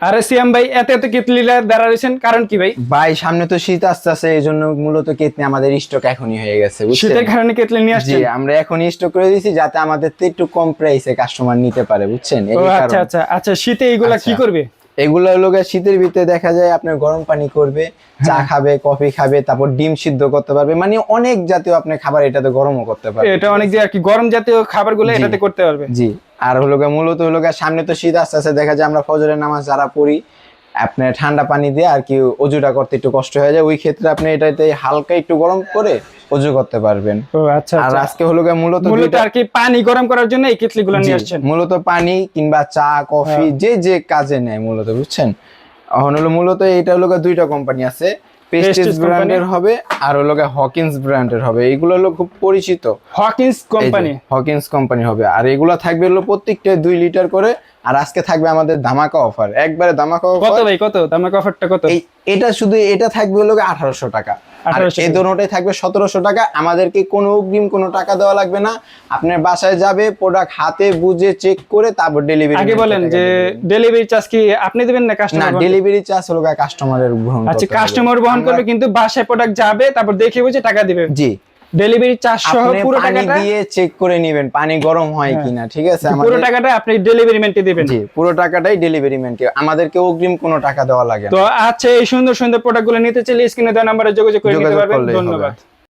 আরে সিয়াম ভাই এত এত কেতলিরা দাঁড়া রয়েছেন কারণ কি ভাই? ভাই সামনে তো শীত আসতে এই জন্য মূলত কেতনি আমাদের স্টক এখনই হয়ে গেছে শীতের কারণে কেতলি নিয়ে জি আসছেন আমরা এখন স্টক করে দিয়েছি যাতে আমাদের তো একটু কম প্রাইসে কাস্টমার নিতে পারে বুঝছেন? আচ্ছা আচ্ছা আচ্ছা শীতে এইগুলা কি আচ্ছা। করবে? এগুলো হলো শীতের ভিতরে দেখা যায় আপনার গরম পানি করবে চা হ্যাঁ। খাবে কফি খাবে তারপর ডিম সিদ্ধ করতে পারবে মানে অনেক জাতীয় আপনি খাবার এটাতে গরমও করতে পারবে এটা অনেক যে আর কি গরম জাতীয় খাবারগুলো। এটাতে করতে পারবে? জি। আর হলো গিয়ে মূলত হলো গিয়ে সামনে তো শীত আস্তে আস্তে দেখা যায় আমরা ফজরের নামাজ যারা পড়ি আপনার ঠান্ডা পানি দিয়ে আর কি অজুটা করতে একটু কষ্ট হয়ে যায়। ওই ক্ষেত্রে আপনি এটাতে হালকা একটু গরম করে অজু করতে পারবেন। আচ্ছা আর আচ্ছা। আজকে হলো গিয়ে মূলত মূলত আর কি পানি গরম করার জন্য এই কেতলিগুলো জি, নিয়ে আসছেন? মূলত পানি কিংবা চা কফি হ্যাঁ। যে যে কাজে নেয় মূলত বুঝছেন? এখন হলো মূলত এটা হলো গিয়ে দুইটা কোম্পানি আছে। পেস্টিস ব্র্যান্ডের হবে আর হলো হকিন্স ব্র্যান্ডের হবে। এগুলো হলো খুব পরিচিত। হকিন্স কোম্পানি হকিন্স কোম্পানি হবে। আর এগুলো থাকবে হলো প্রত্যেকটা দুই লিটার করে আর আজকে থাকবে আমাদের ধামাকা অফার একবারে ধামাকা কত অফার ভাই কত? ধামাকা অফারটা কত? এটা শুধু এটা থাকবে হলো আঠারোশো টাকা। আর 1800 এই। দোনোটাই থাকবে সতেরোশো টাকা। আমাদেরকে কোনো অগ্রিম কোনো টাকা দেওয়া লাগবে না। আপনার বাসায় যাবে প্রোডাক্ট হাতে বুঝে চেক করে তারপর ডেলিভারি আগে বলেন যে ডেলিভারি চার্জ কি আপনি দিবেন না না কাস্টমার ডেলিভারি চার্জ হলো কাস্টমারের গ্রহণ আচ্ছা কাস্টমার বহন করবে কিন্তু বাসায় প্রোডাক্ট যাবে তারপর দেখে বুঝে টাকা দিবে। জি। ডেলিভারি চার্জ সহ পুরো টাকাটা দিয়ে চেক করে নেবেন পানি গরম হয় হ্যাঁ। কিনা ঠিক আছে? পুরো টাকাটা আপনি ডেলিভারি ম্যানকে দিবেন। জি পুরো টাকাটাই ডেলিভারি ম্যানকে আমাদেরকে অগ্রিম কোনো টাকা দেওয়া লাগে তো আচ্ছা এই সুন্দর সুন্দর প্রোডাক্টগুলো নিতে চাইলে স্ক্রিনে দেওয়া নম্বরে যোগাযোগ করে নিতে পারবেন। ধন্যবাদ।